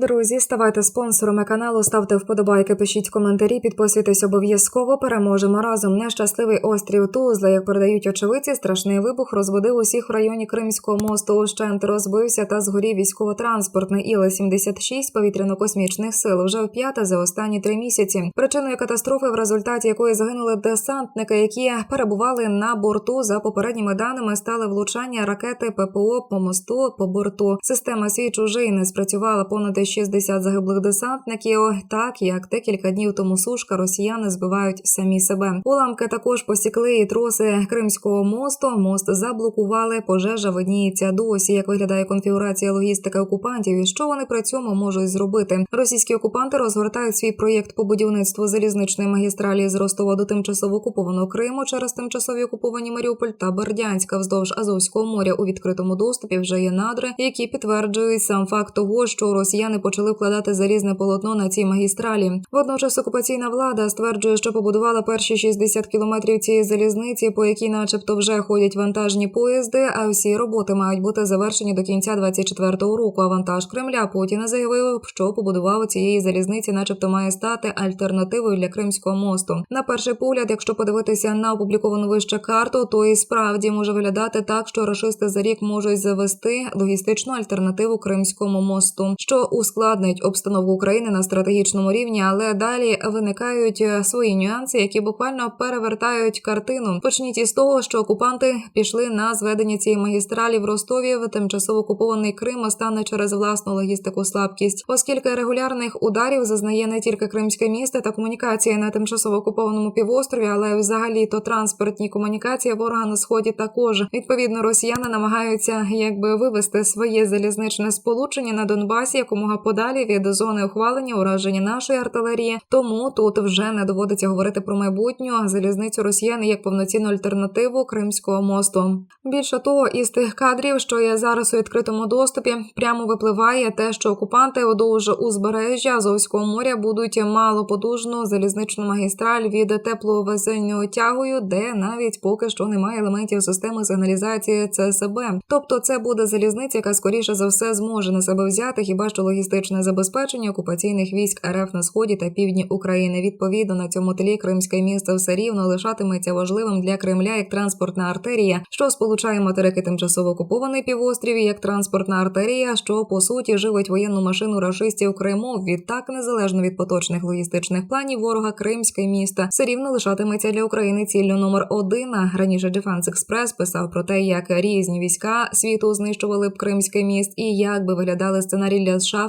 Друзі, ставайте спонсорами каналу, ставте вподобайки, пишіть коментарі, підписуйтесь обов'язково. Переможемо разом. Нещасливий острів Тузла, як передають очевидці, страшний вибух розбудив усіх в районі Кримського мосту. Ущент розбився та згорів військово-транспортний Іла-76 повітряно-космічних сил вже вп'яте за останні три місяці. Причиною катастрофи, в результаті якої загинули десантники, які перебували на борту. За попередніми даними стали влучання ракети ППО по мосту по борту. Система свій чужий не спрацювала понад 60 загиблих десантників. Так як декілька днів тому сушка росіяни збивають самі себе. Уламки також посікли і троси Кримського мосту. Мост заблокували. Пожежа видніється досі. Як виглядає конфігурація логістики окупантів і що вони при цьому можуть зробити? Російські окупанти розгортають свій проєкт по будівництву залізничної магістралі з Ростова до тимчасово окупованого Криму через тимчасові окуповані Маріуполь та Бердянська вздовж Азовського моря у відкритому доступі вже є надри, які підтверджують сам факт того, що росіяни почали вкладати залізне полотно на цій магістралі. Водночас окупаційна влада стверджує, що побудувала перші 60 кілометрів цієї залізниці, по якій, начебто, вже ходять вантажні поїзди. А всі роботи мають бути завершені до кінця 24-го року. А вантаж Кремля Путіна заявив, що побудував цієї залізниці, начебто, має стати альтернативою для Кримського мосту. На перший погляд, якщо подивитися на опубліковану вище карту, то і справді може виглядати так, що рашисти за рік можуть завести логістичну альтернативу Кримському мосту, що ускладнить обстановку України на стратегічному рівні, але далі виникають е, свої нюанси, які буквально перевертають картину. Почніть із того, що окупанти пішли на зведення цієї магістралі в Ростові в тимчасово окупований Крим стане через власну логістику слабкість, оскільки регулярних ударів зазнає не тільки Кримське місто та комунікація на тимчасово окупованому півострові, але взагалі то транспортні комунікації ворога на сході також. Відповідно, росіяни намагаються якби вивести своє залізничне сполучення на Донбасі якомога подалі від зони ухвалення ураження нашої артилерії. Тому тут вже не доводиться говорити про майбутню залізницю росіяни як повноцінну альтернативу Кримського мосту. Більше того, із тих кадрів, що є зараз у відкритому доступі, прямо випливає те, що окупанти удовж узбережжя Азовського моря будуть малоподужну залізничну магістраль від тепловезельною тягою, де навіть поки що немає елементів системи сигналізації ЦСБ. Тобто, це буде залізниця, яка скоріше за все зможе на себе взяти хіба що логістичне забезпечення окупаційних військ РФ на сході та півдні України. Відповідно на цьому тлі Кримське місто все рівно лишатиметься важливим для Кремля як транспортна артерія, що сполучає материки тимчасово окупований півострів як транспортна артерія, що по суті живить воєнну машину рашистів Криму. Відтак, незалежно від поточних логістичних планів ворога, Кримське місто все рівно лишатиметься для України ціллю номер один. Раніше Defense Express писав про те, як різні війська світу знищували б Кримське міст і як би виглядали сценарії для США,